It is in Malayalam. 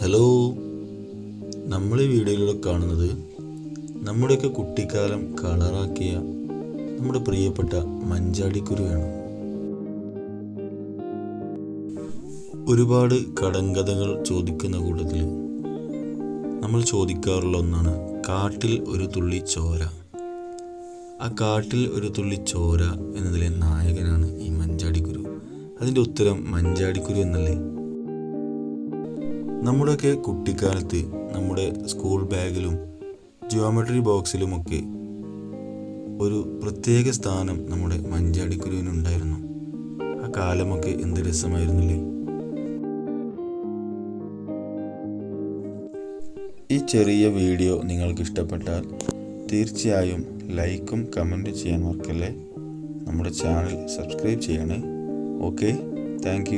ഹലോ. നമ്മൾ ഈ വീഡിയോയിലൂടെ കാണുന്നത് നമ്മുടെയൊക്കെ കുട്ടിക്കാലം കളറാക്കിയ നമ്മുടെ പ്രിയപ്പെട്ട മഞ്ചാടിക്കുരുവാണ് ഒരുപാട് കടങ്കഥകൾ ചോദിക്കുന്ന കൂട്ടത്തിൽ നമ്മൾ ചോദിക്കാറുള്ള ഒന്നാണ് കാട്ടിൽ ഒരു തുള്ളി ചോര. ആ കാട്ടിൽ ഒരു തുള്ളി ചോര എന്നതിലെ നായകനാണ് ഈ മഞ്ചാടിക്കുരു. അതിന്റെ ഉത്തരം മഞ്ചാടിക്കുരു എന്നല്ലേ? നമ്മുടെയൊക്കെ കുട്ടിക്കാലത്ത് നമ്മുടെ സ്കൂൾ ബാഗിലും ജിയോമെട്രി ബോക്സിലുമൊക്കെ ഒരു പ്രത്യേക സ്ഥാനം നമ്മുടെ മഞ്ചാടിക്കുരുവിനുണ്ടായിരുന്നു ആ കാലമൊക്കെ എന്ത് രസമായിരുന്നില്ലേ? ഈ ചെറിയ വീഡിയോ നിങ്ങൾക്ക് ഇഷ്ടപ്പെട്ടാൽ തീർച്ചയായും ലൈക്കും കമന്റ് ചെയ്യാൻ മറക്കല്ലേ? നമ്മുടെ ചാനൽ സബ്സ്ക്രൈബ് ചെയ്യണേ. Okay thank